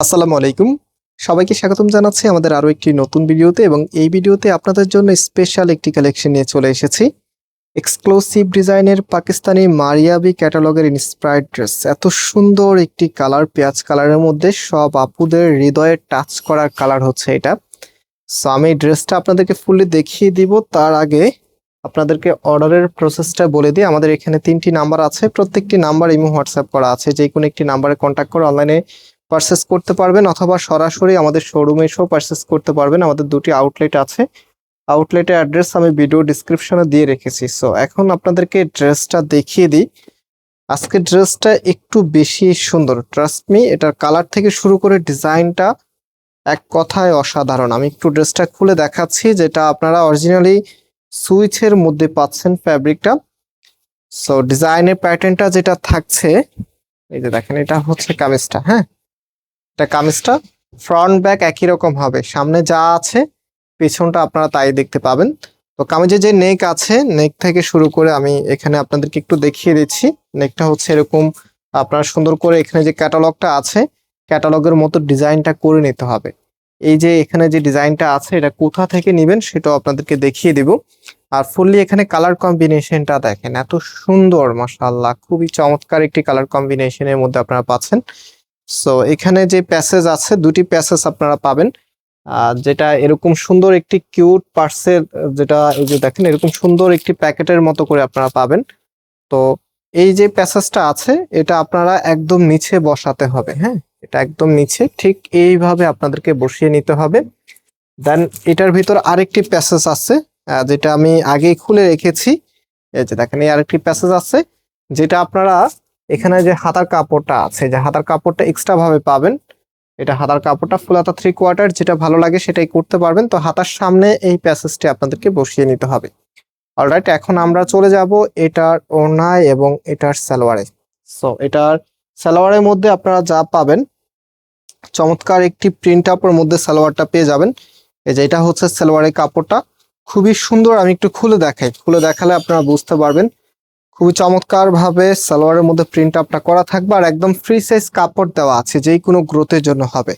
আসসালামু আলাইকুম। সবাইকে স্বাগতম জানাচ্ছি আমাদের আরও একটি নতুন ভিডিওতে এবং এই ভিডিওতে আপনাদের জন্য স্পেশাল একটি কালেকশন নিয়ে চলে এসেছি। এক্সক্লুসিভ ডিজাইনের পাকিস্তানি মারিয়াবি ক্যাটালগের ইন্সপায়ার্ড ড্রেস এত সুন্দর একটি কালার পেঁয়াজ কালারের মধ্যে সব আপুদের হৃদয়ে টাচ করার কালার হচ্ছে এটা। সো আমি ড্রেসটা আপনাদেরকে ফুললি দেখিয়ে দিব। তার আগে আপনাদেরকে অর্ডারের প্রসেসটা বলে দিই। আমাদের এখানে তিনটি নাম্বার আছে। প্রত্যেকটি নাম্বার ইমো হোয়াটসঅ্যাপ করা আছে। যে কোনো একটি নাম্বারে কন্ট্যাক্ট করে অনলাইনে পারচেস করতে পারবেন অথবা সরাসরি আমাদের শোরুমে এসেও পারচেস করতে পারবেন। আমাদের দুটি আউটলেট আছে। আউটলেটের অ্যাড্রেস আমি ভিডিও ডিসক্রিপশনে দিয়ে রেখেছি। সো এখন আপনাদেরকে ড্রেসটা দেখিয়ে দিই। আজকের ড্রেসটা একটু বেশি সুন্দর। ট্রাস্ট মি এটার কালার থেকে শুরু করে ডিজাইনটা এক কথায় অসাধারণ। আমি একটু ড্রেসটা খুলে দেখাচ্ছি, যেটা আপনারা অরিজিনালি সুইচের মধ্যে পাচ্ছেন ফ্যাব্রিকটা সো ডিজাইনের প্যাটার্নটা যেটা থাকছে, এই যে দেখেন, এটা হচ্ছে কামিজটা হ্যাঁ? এটা কামিজটা ফ্রন্ট ব্যাক একই রকম হবে। সামনে যা আছে, পেছনটা আপনারা তাই দেখতে পাবেন। তো কামিজের যে নেক আছে নেক থেকে শুরু করে আমি এখানে আপনাদেরকে একটু দেখিয়ে দিচ্ছি। নেকটা হচ্ছে এরকম, আপনারা সুন্দর করে এখানে যে ক্যাটালগটা আছে ক্যাটালগের মতো ডিজাইনটা করে নিতে হবে। এই যে এখানে যে ডিজাইনটা আছে, এটা কোথা থেকে নেবেন সেটাও আপনাদেরকে দেখিয়ে দিব। আর ফুললি এখানে কালার কম্বিনেশনটা দেখেন, এত সুন্দর, মাশাআল্লাহ। খুবই চমৎকার একটি কালার কম্বিনেশনের মধ্যে আপনারা পাচ্ছেন। সো এখানে যে প্যাসেজ আছে, দুটি প্যাসেজ আপনারা পাবেন। যেটা এরকম সুন্দর একটি কিউট পার্সেল যেটা এই যে দেখেন, এরকম সুন্দর একটি প্যাকেটের মতো করে আপনারা পাবেন। তো, এই যে প্যাসেজটা আছে, এটা আপনারা একদম নিচে বসাতে হবে হ্যাঁ? এটা একদম নিচে, ঠিক এইভাবে আপনাদেরকে বসিয়ে নিতে হবে। দেন এটার ভিতর আরেকটি প্যাসেজ আছে যেটা আমি আগেই খুলে রেখেছি। এই যে দেখেন, এই আরেকটি প্যাসেজ আছে, যেটা আপনারা এখানে যে হাতার কাপড়টা আছে, যে হাতার কাপড়টা এক্সট্রা ভাবে পাবেন, এটা হাতার কাপড়টা ফুল হাতা থ্রি কোয়ার্টার যেটা ভালো লাগে সেটাই করতে পারবেন। তো হাতার সামনে এই প্যাসেজটি আপনাদেরকে বসিয়ে নিতে হবে। অলরাইট এখন আমরা চলে যাব এটার ওড়নায় এবং এটার সালোয়ারে। সো এটার সালোয়ারের মধ্যে আপনারা যা পাবেন, চমৎকার একটি প্রিন্ট আপের মধ্যে সালোয়ারটা পেয়ে যাবেন। এই যে এটা হচ্ছে সালোয়ারের কাপড়টা। খুবই সুন্দর, আমি একটু খুলে দেখাই। খুলে দেখালে আপনারা বুঝতে পারবেন খুবই চমৎকার ভাবে সালোয়ারের মধ্যে প্রিন্ট আপটা করা থাকবে আর একদম ফ্রি সাইজ কাপড় দেওয়া আছে, যেই কোনো গ্রোথের জন্য হবে।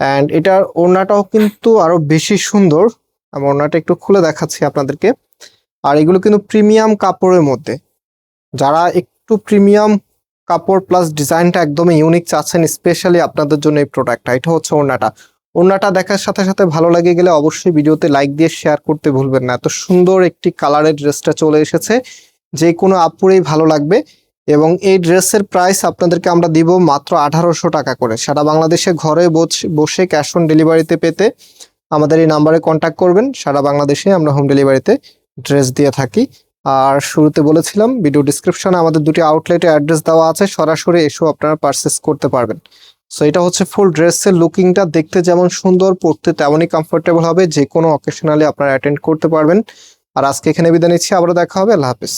অ্যান্ড এটার ওড়নাটাও কিন্তু আরও বেশি সুন্দর। আমি ওড়নাটা একটু খুলে দেখাচ্ছি আপনাদেরকে। আর এগুলো কিন্তু প্রিমিয়াম কাপড়ের মধ্যে। যারা একটু প্রিমিয়াম কাপড় প্লাস ডিজাইনটা একদমই ইউনিক চাচ্ছেন স্পেশালি আপনাদের জন্য এই প্রোডাক্টটা এটা হচ্ছে ওড়নাটা। ওড়নাটা দেখার সাথে সাথে ভালো লাগে গেলে অবশ্যই ভিডিওতে লাইক দিয়ে শেয়ার করতে ভুলবেন না। এত সুন্দর একটি কালারের ড্রেসটা চলে এসেছে। যে কোনো আপুরেই ভালো লাগবে এবং এই ড্রেসের প্রাইস আপনাদেরকে আমরা দিব মাত্র আঠারোশো টাকা করে। সারা বাংলাদেশে ঘরে বস- ক্যাশ অন ডেলিভারিতে পেতে আমাদের এই নাম্বারে কন্ট্যাক্ট করবেন। সারা বাংলাদেশে আমরা হোম ডেলিভারিতে ড্রেস দিয়ে থাকি। আর শুরুতে বলেছিলাম ভিডিও ডিসক্রিপশনে আমাদের দুটি আউটলেটে অ্যাড্রেস দেওয়া আছে, সরাসরি এসেও আপনারা পারচেস করতে পারবেন। সো এটা হচ্ছে ফুল ড্রেসের লুকিংটা দেখতে যেমন সুন্দর পড়তে তেমনই কমফোর্টেবল হবে। যে কোনো অকেশনালি আপনারা অ্যাটেন্ড করতে পারবেন। আর আজকে এখানে বিদায় নিচ্ছি। আবারও দেখা হবে। আল্লাহ হাফিজ।